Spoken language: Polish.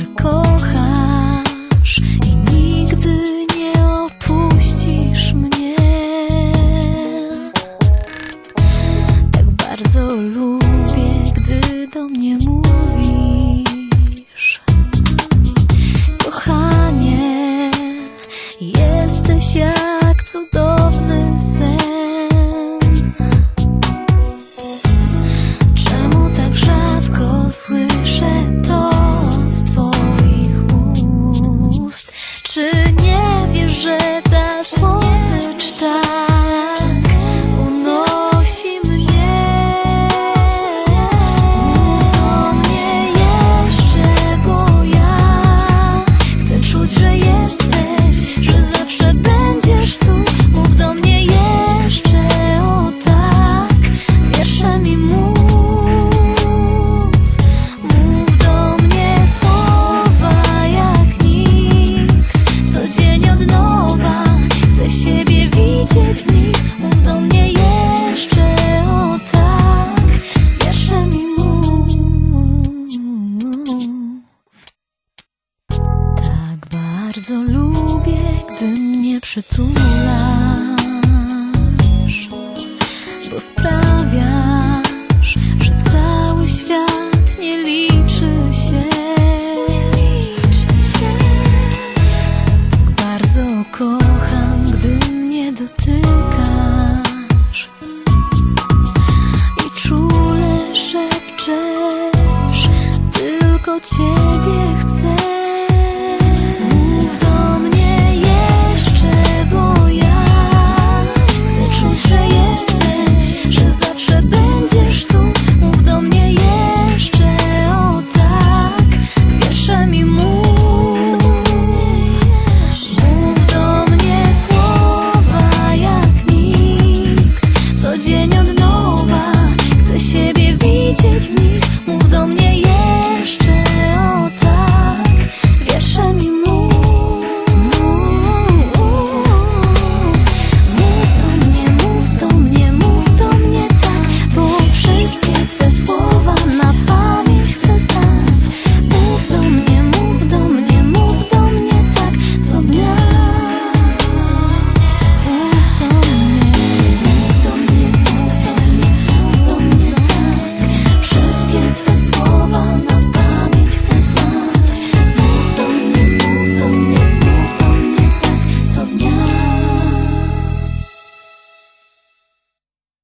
je cours. Bardzo lubię, gdy mnie przytulasz, bo sprawia.